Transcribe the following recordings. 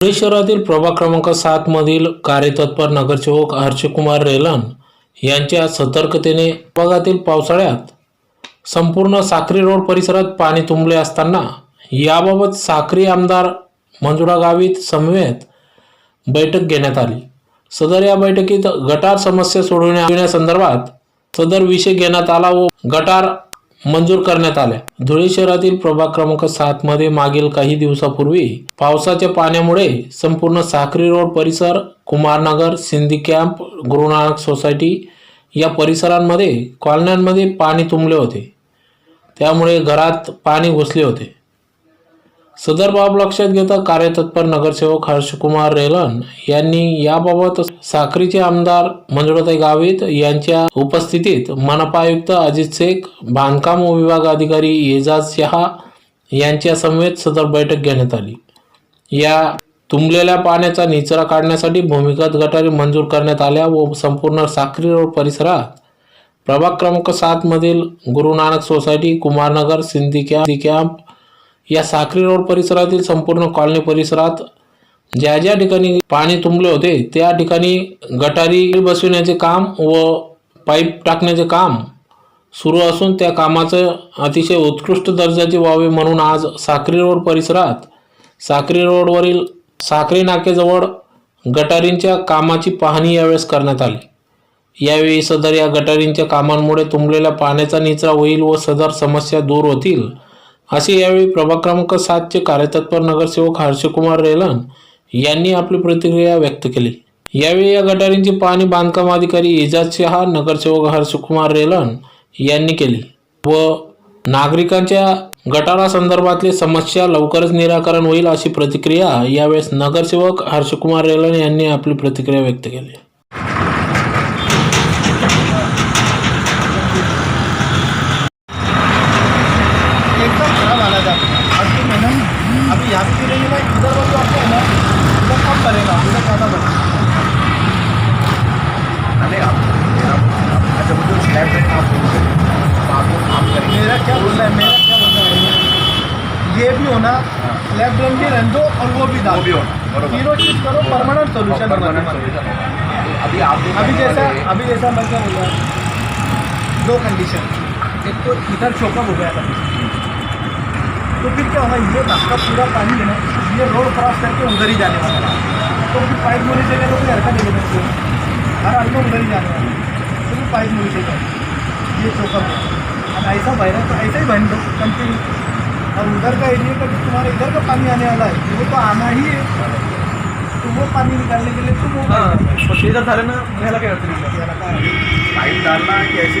धुळे शहरातील प्रभाग क्रमांक सात मधील कार्यतत्पर नगरसेवक हर्षकुमार रेलन यांच्या सतर्कतेने भागातील पावसाळ्यात संपूर्ण साक्री रोड परिसरात पाणी तुंबले असताना याबाबत साक्री आमदार मंजुळा गावित समवेत बैठक घेण्यात आली. सदर या बैठकीत गटार समस्या सोडविण्यासंदर्भात सदर विषय घेण्यात आला व गटार मंजूर करण्यात आल्या. धुळे शहरातील प्रभाग क्रमांक सात मध्ये मागील काही दिवसापूर्वी पावसाच्या पाण्यामुळे संपूर्ण साखरी रोड परिसर कुमारनगर सिंधी कॅम्प गुरुनानक सोसायटी या परिसरांमध्ये कॉलन्यांमध्ये पाणी तुंबले होते. त्यामुळे घरात पाणी घुसले होते. सदर बाब लक्षात घेता कार्यतत्पर नगरसेवक हर्षकुमार रेलन यांनी याबाबत साक्रीचे आमदार मंजुळताई गावित यांच्या उपस्थितीत मनपा आयुक्त अजित शेख बांधकाम विभाग अधिकारी एजाज शहा यांच्या समवेत सदर बैठक घेण्यात आली. या तुंबलेल्या पाण्याचा निचरा काढण्यासाठी भूमिगत गटारी मंजूर करण्यात आल्या व संपूर्ण साक्री रोड परिसरात प्रभाग क्रमांक सात मधील Guru Nanak society Kumarnagar Sindhi camp Sindhi camp या साखरी रोड परिसरातील संपूर्ण कॉलनी परिसरात ज्या ज्या ठिकाणी पाणी तुंबले होते त्या ठिकाणी गटारी बसविण्याचे काम व पाईप टाकण्याचे काम सुरू असून त्या कामाचं अतिशय उत्कृष्ट दर्जाचे व्हावे म्हणून आज साखरी रोड परिसरात साखरी रोडवरील साखरी नाकेजवळ गटारींच्या कामाची पाहणी यावेळेस करण्यात आली. यावेळी सदर या गटारींच्या कामांमुळे तुंबलेल्या पाण्याचा निचरा होईल व सदर समस्या दूर होतील असे यावेळी प्रभाग क्रमांक सातचे कार्यतत्पर नगरसेवक हर्षकुमार रेलन यांनी आपली प्रतिक्रिया व्यक्त केली. यावेळी या गटारींची पाहणी बांधकाम अधिकारी एजाज शहा नगरसेवक हर्षकुमार रेलन यांनी केली व नागरिकांच्या गटारासंदर्भातली समस्या लवकरच निराकरण होईल अशी प्रतिक्रिया यावेळेस नगरसेवक हर्षकुमार रेलन यांनी आपली प्रतिक्रिया व्यक्त केली. गिरेंगे ना इधर वो जो आपको है ना इधर कम करेगा उधर ज़्यादा बढ़ेगा अरे आप अच्छा मेरा क्या बोल रहा है है ये भी होना लेफ़्ट ड्रम भी रहने दो और वो भी डाल भी होना तीनों चीज़ करो परमानेंट सोल्यूशन। अभी आप अभी जैसा अभी जैसा मैं क्या बोल रहा हूँ दो कंडीशन एक तो इधर चौकअप हो गया था तो फिर क्या होगा ये आपका पूरा पानी है ना ये रोड क्रॉस करके उधर ही जाने वाला है। तो फिर पाइप मुड़ी से तो फिर हरका नहीं लेना हर आदमी उधर ही जाने वाला है। तो पाइप मुड़ी से ये चौकअप है। अब ऐसा बह रहा है तो ऐसा ही बहन दो कंटिन्यू और उधर का एरिया का तुम्हारे इधर का पानी आने वाला है। वो तो आना ही है। तो वो पानी निकालने के लिए तुम वो ते जर झालं ना ह्याला काय अडचण? याला काय? पाइप डालना है कि ऐसे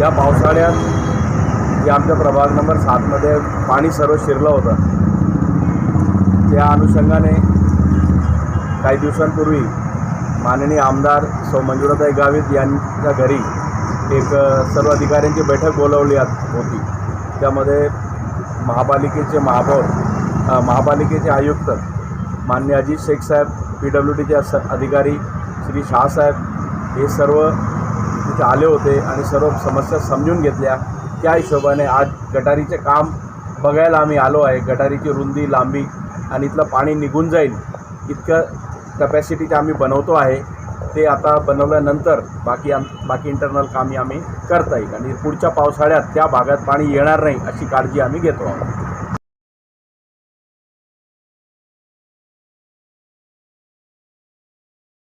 या पावसाळ्यात जे आमच्या प्रभाग नंबर सातमध्ये पाणी सर्व शिरलं होतं त्या अनुषंगाने काही दिवसांपूर्वी माननीय आमदार सौ मंजुळाताई गावित यांच्या घरी एक सर्व अधिकाऱ्यांची बैठक बोलवली होती. त्यामध्ये महापालिकेचे महापौर महापालिकेचे आयुक्त मान्य अजित शेख साहेब पी डब्ल्यू डीचे अधिकारी श्री शाहसाहेब हे सर्व तिथे आले होते आणि सर्व समस्या समजून घेतल्या. त्या हिशोबाने आज गटारीचे काम बघायला आम्ही आलो आहे. गटारीची रुंदी लांबी आणि इथलं पाणी निघून जाईल इतकं कपॅसिटीचे आम्ही बनवतो आहे. ते आता बनवल्यानंतर बाकी आम बाकी इंटरनल कामी आम्ही करता येईल आणि पुढच्या पावसाळ्यात त्या भागात पाणी येणार नाही अशी काळजी आम्ही घेतो आहोत.